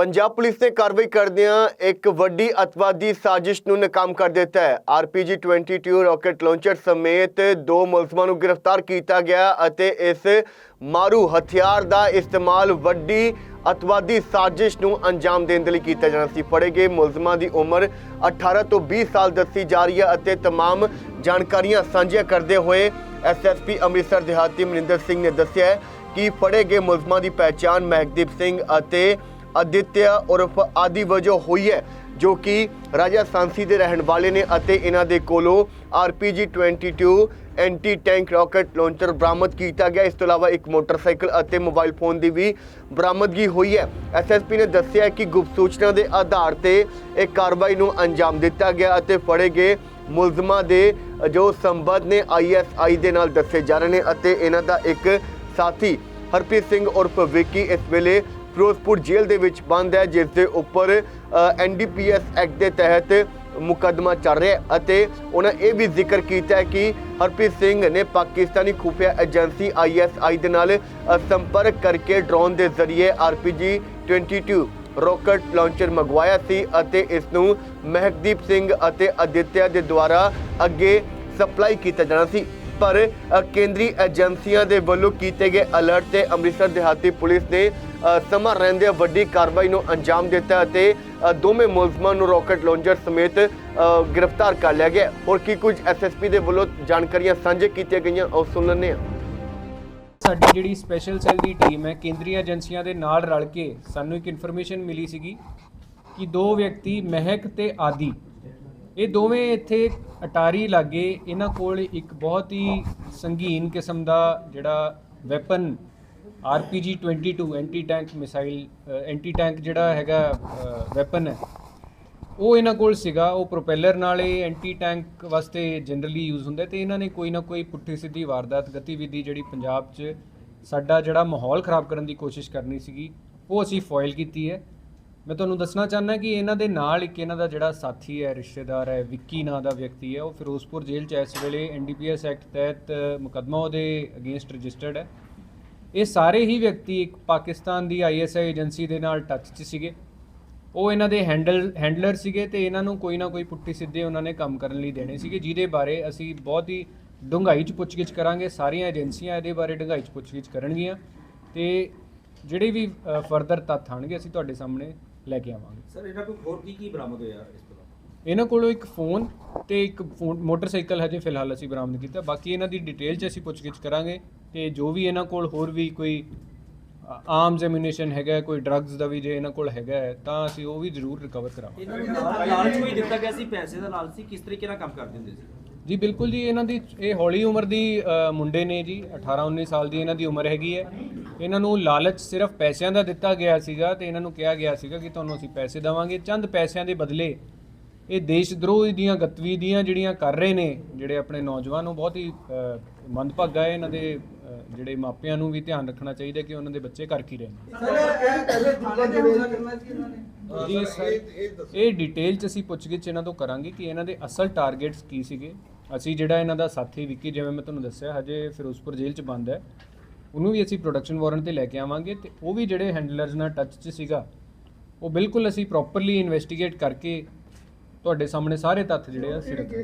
Punjab police ਨੇ ਕਾਰਵਾਈ ਕਰਦਿਆਂ ਇੱਕ ਵੱਡੀ ਅਤਵਾਦੀ ਸਾਜ਼ਿਸ਼ ਨੂੰ ਨਾਕਾਮ ਕਰ ਦਿੱਤਾ ਹੈ ਆਰਪੀਜੀ 22 ਰਾਕੇਟ ਲਾਂਚਰ ਸਮੇਤ ਦੋ ਮੁਲਜ਼ਮਾਂ ਨੂੰ ਗ੍ਰਿਫਤਾਰ ਕੀਤਾ ਗਿਆ ਅਤੇ ਇਸ ਮਾਰੂ ਹਥਿਆਰ ਦਾ ਇਸਤੇਮਾਲ ਵੱਡੀ ਅਤਵਾਦੀ ਸਾਜ਼ਿਸ਼ ਨੂੰ ਅੰਜਾਮ ਦੇਣ ਦੇ ਲਈ ਕੀਤਾ ਜਾਣਾ ਸੀ ਫੜੇ ਗਏ ਮੁਲਜ਼ਮਾਂ ਦੀ ਉਮਰ 18 ਤੋਂ 20 ਸਾਲ ਦੱਸੀ ਜਾ ਰਹੀ ਹੈ ਅਤੇ तमाम ਜਾਣਕਾਰੀਆਂ ਸਾਂਝੀਆਂ ਕਰਦੇ ਹੋਏ ਐਸਐਸਪੀ ਅੰਮ੍ਰਿਤਸਰ ਦਿਹਾਤੀ ਮਨਿੰਦਰ ਸਿੰਘ ਨੇ ਦੱਸਿਆ ਹੈ ਕਿ ਫੜੇ ਗਏ ਮੁਲਜ਼ਮਾਂ ਦੀ ਪਹਿਚਾਣ ਮਹਿਕਦੀਪ ਸਿੰਘ ਅਤੇ ਅਦਿੱਤਿਆ ਉਰਫ ਆਦਿ ਵਜੋਂ ਹੋਈ ਹੈ, ਜੋ ਕਿ ਰਾਜਾ ਸਾਂਸੀ ਦੇ ਰਹਿਣ ਵਾਲੇ ਨੇ ਅਤੇ ਇਹਨਾਂ ਦੇ ਕੋਲੋਂ RPG 22 anti tank rocket launcher ਬਰਾਮਦ ਕੀਤਾ ਗਿਆ। ਇਸ ਤੋਂ ਇਲਾਵਾ ਇੱਕ ਮੋਟਰਸਾਈਕਲ ਅਤੇ ਮੋਬਾਈਲ ਫੋਨ ਦੀ ਵੀ ਬਰਾਮਦਗੀ ਹੋਈ ਹੈ। ਐਸਐਸਪੀ ਨੇ ਦੱਸਿਆ ਕਿ ਗੁਪਤ ਸੂਚਨਾ ਦੇ ਆਧਾਰ ਤੇ ਇਹ ਕਾਰਵਾਈ ਨੂੰ ਅੰਜਾਮ ਦਿੱਤਾ ਗਿਆ ਅਤੇ ਫੜੇ ਗਏ ਮੁਲਜ਼ਮਾਂ ਦੇ ਜੋ ਸੰਬੰਧ ਨੇ ਆਈਐਸਆਈ ਦੇ ਨਾਲ ਦੱਸੇ ਜਾ ਰਹੇ ਨੇ ਅਤੇ ਇਹਨਾਂ ਦਾ ਇੱਕ ਸਾਥੀ ਹਰਪ੍ਰੀਤ ਸਿੰਘ ਉਰਫ ਵਿੱਕੀ ਇਸ ਵੇਲੇ ਫਿਰੋਜ਼ਪੁਰ ਜੇਲ੍ਹ ਦੇ ਵਿੱਚ ਬੰਦ ਹੈ, ਜਿਸ ਦੇ ਉੱਪਰ ਐਨਡੀਪੀਐਸ ਐਕਟ ਦੇ ਤਹਿਤ ਮੁਕੱਦਮਾ ਚੱਲ ਰਿਹਾ ਹੈ ਅਤੇ ਉਹਨਾਂ ਇਹ ਵੀ ਜ਼ਿਕਰ ਕੀਤਾ ਹੈ ਕਿ ਹਰਪ੍ਰੀਤ ਸਿੰਘ ਨੇ ਪਾਕਿਸਤਾਨੀ ਖੁਫੀਆ ਏਜੰਸੀ ਆਈਐਸਆਈ ਦੇ ਨਾਲ ਸੰਪਰਕ ਕਰਕੇ ਡਰੋਨ ਦੇ ਜ਼ਰੀਏ ਆਰਪੀਜੀ 22 ਰਾਕੇਟ ਲਾਂਚਰ ਮੰਗਵਾਇਆ ਸੀ ਅਤੇ ਇਸ ਨੂੰ ਮਹਿਕਦੀਪ ਸਿੰਘ ਅਤੇ ਅਦਿੱਤਿਆ ਦੇ ਦੁਆਰਾ ਅੱਗੇ ਸਪਲਾਈ ਕੀਤਾ ਜਾਣਾ ਸੀ। ਪਰ ਕੇਂਦਰੀ ਏਜੰਸੀਆਂ ਦੇ ਵੱਲੋਂ ਕੀਤੇ ਗਏ ਅਲਰਟ ਤੇ ਅੰਮ੍ਰਿਤਸਰ ਦਿਹਾਤੀ ਪੁਲਿਸ ਨੇ ਸਮਾਂ ਰਹਿੰਦੇ ਵੱਡੀ ਕਾਰਵਾਈ ਨੂੰ ਅੰਜਾਮ ਦਿੱਤਾ ਅਤੇ ਦੋਵੇਂ ਮੁਲਜ਼ਮਾਂ ਨੂੰ ਰਾਕੇਟ ਲਾਂਚਰ ਸਮੇਤ ਗ੍ਰਿਫਤਾਰ ਕਰ ਲਿਆ ਗਿਆ। ਹੋਰ ਕੀ ਕੁਝ ਐਸਐਸਪੀ ਦੇ ਵੱਲੋਂ ਜਾਣਕਾਰੀਆਂ ਸਾਂਝੇ ਕੀਤੀਆਂ ਗਈਆਂ, ਉਹ ਸੁਣ ਲੈਂਦੇ ਹਾਂ। ਸਾਡੀ ਜਿਹੜੀ ਸਪੈਸ਼ਲ ਸੈੱਲ ਦੀ ਟੀਮ ਹੈ, ਕੇਂਦਰੀ ਏਜੰਸੀਆਂ ਦੇ ਨਾਲ ਰਲ ਕੇ ਸਾਨੂੰ ਇੱਕ ਇਨਫੋਰਮੇਸ਼ਨ ਮਿਲੀ ਸੀਗੀ ਕਿ ਦੋ ਵਿਅਕਤੀ ਮਹਿਕ ਤੇ ਆਦੀ ਇਹ ਦੋਵੇਂ ਇੱਥੇ ਅਟਾਰੀ ਲਾਗੇ ਇਹਨਾਂ ਕੋਲ ਇੱਕ ਬਹੁਤ ਹੀ ਸੰਗੀਨ ਕਿਸਮ ਦਾ ਜਿਹੜਾ weapon RPG 22 anti tank missile anti tank ਜਿਹੜਾ ਹੈਗਾ ਵੈਪਨ ਹੈ। ਉਹ ਇਹਨਾਂ ਕੋਲ ਸੀਗਾ, ਉਹ ਪ੍ਰੋਪੈਲਰ ਨਾਲ ਇਹ ਐਂਟੀ ਟੈਂਕ ਵਾਸਤੇ ਜਨਰਲੀ ਯੂਜ਼ ਹੁੰਦਾ ਹੈ ਤੇ ਇਹਨਾਂ ਨੇ ਕੋਈ ਨਾ ਕੋਈ ਪੁੱਠੀ ਸਿੱਧੀ ਵਾਰਦਾਤ ਗਤੀਵਿਧੀ ਜਿਹੜੀ ਪੰਜਾਬ 'ਚ ਸਾਡਾ ਜਿਹੜਾ ਮਾਹੌਲ ਖਰਾਬ ਕਰਨ ਦੀ ਕੋਸ਼ਿਸ਼ ਕਰਨੀ ਸੀਗੀ, ਉਹ ਅਸੀਂ ਫੋਇਲ ਕੀਤੀ ਹੈ। ਮੈਂ ਤੁਹਾਨੂੰ ਦੱਸਣਾ ਚਾਹੁੰਦਾ ਕਿ ਇਹਨਾਂ ਦੇ ਨਾਲ ਇੱਕ ਇਹਨਾਂ ਦਾ ਜਿਹੜਾ ਸਾਥੀ ਹੈ, ਰਿਸ਼ਤੇਦਾਰ ਹੈ, ਵਿੱਕੀ ਨਾਂ ਦਾ ਵਿਅਕਤੀ ਹੈ, ਉਹ ਫਿਰੋਜ਼ਪੁਰ ਜੇਲ੍ਹ 'ਚ ਇਸ ਵੇਲੇ ਐਨਡੀਪੀਐਸ ਐਕਟ ਤਹਿਤ ਮੁਕੱਦਮਾ ਉਹਦੇ ਅਗੇਂਸਟ ਰਜਿਸਟਰਡ ਹੈ। ਇਹ ਸਾਰੇ ਹੀ ਵਿਅਕਤੀ ਇੱਕ ਪਾਕਿਸਤਾਨ ਦੀ ਆਈਐਸਆਈ ਏਜੰਸੀ ਦੇ ਨਾਲ ਟੱਚ 'ਚ ਸੀਗੇ। ਉਹ ਇਹਨਾਂ ਦੇ ਹੈਂਡਲ ਹੈਂਡਲਰ ਸੀਗੇ ਤੇ ਇਹਨਾਂ ਨੂੰ ਕੋਈ ਨਾ ਕੋਈ ਪੁੱਠੀ ਸਿੱਧੇ ਉਹਨਾਂ ਨੇ ਕੰਮ ਕਰਨ ਲਈ ਦੇਣੇ ਸੀਗੇ, ਜਿਹਦੇ ਬਾਰੇ ਅਸੀਂ ਬਹੁਤ ਹੀ ਡੂੰਘਾਈ 'ਚ ਪੁੱਛਗਿੱਛ ਕਰਾਂਗੇ। ਸਾਰੀਆਂ ਏਜੰਸੀਆਂ ਇਹਦੇ ਬਾਰੇ ਡੂੰਘਾਈ 'ਚ ਪੁੱਛਗਿੱਛ ਕਰਨਗੀਆਂ ਤੇ ਜਿਹੜੇ ਵੀ ਫਰਦਰ ਤੱਥ ਆਣਗੇ ਅਸੀਂ ਤੁਹਾਡੇ ਸਾਹਮਣੇ ਲੈ ਕੇ ਆਵਾਂਗੇ। ਸਰ ਇਹਨਾਂ ਕੋਲ ਹੋਰ ਕੀ ਕੀ ਬਰਾਮਦ ਹੋਇਆ ਇਸ ਤੋਂ ਬਾਅਦ ਇਹਨਾਂ ਕੋਲੋਂ ਇੱਕ ਫੋਨ ਤੇ ਇੱਕ ਫੋਨ ਮੋਟਰਸਾਈਕਲ ਹਜੇ ਫਿਲਹਾਲ ਅਸੀਂ ਬਰਾਮਦ ਕੀਤਾ। ਬਾਕੀ ਇਹਨਾਂ ਦੀ ਡਿਟੇਲ 'ਚ ਅਸੀਂ ਪੁੱਛਗਿੱਛ ਕਰਾਂਗੇ ਤੇ ਜੋ ਵੀ ਇਹਨਾਂ ਕੋਲ ਹੋਰ ਵੀ ਕੋਈ ਆਰਮਸ ਐਮੂਨੀਸ਼ਨ ਹੈਗਾ ਹੈ, ਕੋਈ ਡਰੱਗਸ ਦਾ ਵੀ ਜੇ ਇਹਨਾਂ ਕੋਲ ਹੈਗਾ ਹੈ, ਤਾਂ ਅਸੀਂ ਉਹ ਵੀ ਜ਼ਰੂਰ ਰਿਕਵਰ ਕਰਾਂਗੇ ਇਹਨਾਂ ਨੂੰ ਲਾਲਚ ਕੋਈ ਦਿੱਤਾ ਗਿਆ ਸੀ ਪੈਸੇ ਦਾ ਲਾਲਚ ਸੀ ਕਿਸ ਤਰੀਕੇ ਨਾਲ ਕੰਮ ਕਰਦੇ ਹੁੰਦੇ ਸੀ? ਜੀ ਬਿਲਕੁਲ ਜੀ ਇਹਨਾਂ ਦੀ ਇਹ ਹੌਲੀ ਉਮਰ ਦੀ ਅ, ਮੁੰਡੇ ਨੇ ਜੀ 18 19 ਸਾਲ ਦੀ ਇਹਨਾਂ ਦੀ ਉਮਰ ਹੈਗੀ ਹੈ। ਇਹਨਾਂ ਨੂੰ ਲਾਲਚ ਸਿਰਫ ਪੈਸਿਆਂ ਦਾ ਦਿੱਤਾ ਗਿਆ ਸੀਗਾ ਤੇ ਇਹਨਾਂ ਨੂੰ ਕਿਹਾ ਗਿਆ ਸੀਗਾ ਕਿ ਤੁਹਾਨੂੰ ਅਸੀਂ ਪੈਸੇ ਦੇਵਾਂਗੇ। ਚੰਦ ਪੈਸਿਆਂ ਦੇ ਬਦਲੇ ਇਹ ਦੇਸ਼ ਦਰੋਹ ਦੀਆਂ ਗਤੀਵਿਧੀਆਂ ਜਿਹੜੀਆਂ ਕਰ ਰਹੇ ਨੇ, ਜਿਹੜੇ ਆਪਣੇ ਨੌਜਵਾਨ ਨੂੰ ਬਹੁਤ ਹੀ ਮੰਦਭਾਗਾ ਹੈ, ਇਹਨਾਂ ਦੇ ਜਿਹੜੇ ਮਾਪਿਆਂ ਨੂੰ ਵੀ ਧਿਆਨ ਰੱਖਣਾ ਚਾਹੀਦਾ ਕਿ ਉਹਨਾਂ ਦੇ ਬੱਚੇ ਕਰ ਕੀ ਰਹੇ ਨੇ ਸਰ- ਇਹ ਡਿਟੇਲ ਚ ਅਸੀਂ ਪੁੱਛਗਿੱਛ ਇਹਨਾਂ ਤੋਂ ਕਰਾਂਗੇ ਕਿ ਇਹਨਾਂ ਦੇ ਅਸਲ ਟਾਰਗੇਟਸ ਕੀ ਸੀਗੇ। ਅਸੀਂ ਜਿਹੜਾ ਇਹਨਾਂ ਦਾ ਸਾਥੀ ਵਿੱਕੀ, ਜਿਵੇਂ ਮੈਂ ਤੁਹਾਨੂੰ ਦੱਸਿਆ, ਹਜੇ ਫਿਰੋਜ਼ਪੁਰ ਜੇਲ੍ਹ ਚ ਬੰਦ ਹੈ। ਉਹਨੂੰ ਵੀ ਅਸੀਂ ਪ੍ਰੋਡਕਸ਼ਨ ਵਾਰੰਟ ਤੇ ਲੈ ਕੇ ਆਵਾਂਗੇ ਤੇ ਉਹ ਵੀ ਜਿਹੜੇ ਹੈਂਡਲਰਸ ਨਾਲ ਟੱਚ 'ਚ ਸੀਗਾ ਉਹ ਬਿਲਕੁਲ ਅਸੀਂ ਪ੍ਰੋਪਰਲੀ ਇਨਵੈਸਟੀਗੇਟ ਕਰਕੇ ਤੁਹਾਡੇ ਸਾਹਮਣੇ ਸਾਰੇ ਤੱਥ ਜਿਹੜੇ ਆ ਰੱਖਾਂਗੇ।